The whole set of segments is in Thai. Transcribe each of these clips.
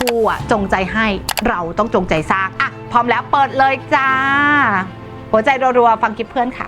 ครูอะจงใจให้เราต้องจงใจสร้างอะพร้อมแล้วเปิดเลยจ้า หัวใจรัวๆฟังคลิปเพื่อนค่ะ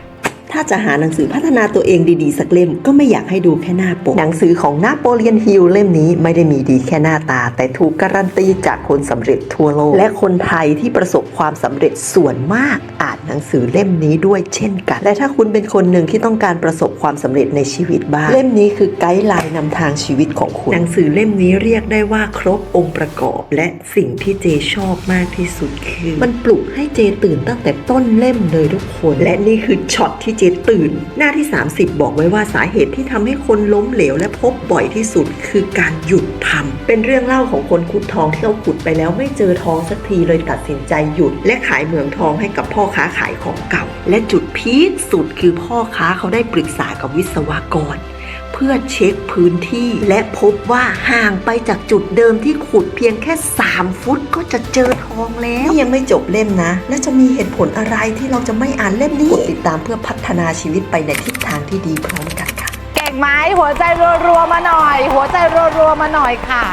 ถ้าจะหาหนังสือพัฒนาตัวเองดีๆ สักเล่มก็ไม่อยากให้ดูแค่หน้าปก หนังสือของนาโปเลียนฮิลเล่มนี้ไม่ได้มีดีแค่หน้าตา แต่ถูกการันตีจากคนสำเร็จทั่วโลก และคนไทยที่ประสบความสำเร็จส่วนมากอ่านหนังสือเล่มนี้ด้วยเช่นกัน และถ้าคุณเป็นคนหนึ่งที่ต้องการประสบความสำเร็จในชีวิตบ้างเล่มนี้คือไกด์ไลน์นำทางชีวิตของคุณ หนังสือเล่มนี้เรียกได้ว่าครบองค์ประกอบ และสิ่งที่เจชอบมากที่สุดคือ มันปลุกให้เจตื่นตั้งแต่ต้นเล่มเลยทุกคน และนี่คือช็อตที่เจตื่น หน้าที่ 30 บอกไว้ว่าสาเหตุที่ทำให้คนล้มเหลวและพบบ่อยที่สุด คือการหยุดทำเป็นเรื่องเล่าของคนขุดทองที่เขาขุดไปแล้วไม่เจอทองสักทีเลยตัดสินใจหยุด และขายเหมืองทองให้กับพ่อค้าขายของเก่า และจุดพีคสุดคือพ่อค้าเขาได้ปรึกษากับวิศวกร พื่อเช็คพื้นที่ และพบว่าห่างไปจากจุดเดิมที่ขุดเพียงแค่ 3 ฟุตก็จะเจอทองแล้วนี่ยังไม่จบเล่มนะ และจะมีเหตุผลอะไรที่เราจะไม่อ่านเล่มนี้กดติดตามเพื่อพัฒนาชีวิตไปในทิศทางที่ดีพร้อมกันค่ะ เก่งไหมหัวใจรัวๆมาหน่อย หัวใจรัวๆมาหน่อยค่ะ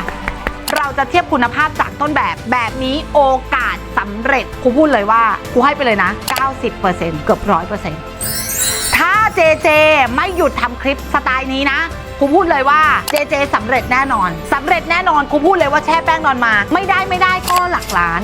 เราจะเทียบคุณภาพจากต้นแบบแบบนี้โอกาสสำเร็จครูพูดเลยว่าครูให้ไปเลยนะ 90%เกือบร้อย เปอร์เซ็นต์ถ้าเจเจไม่หยุดทำคลิปสไตล์นี้นะครูพูดเลยว่าเจเจสำเร็จแน่นอนสำเร็จแน่นอนครูพูดเลยว่าแช่แป้งนอนมา ไม่ได้ไม่ได้ก็หลักล้าน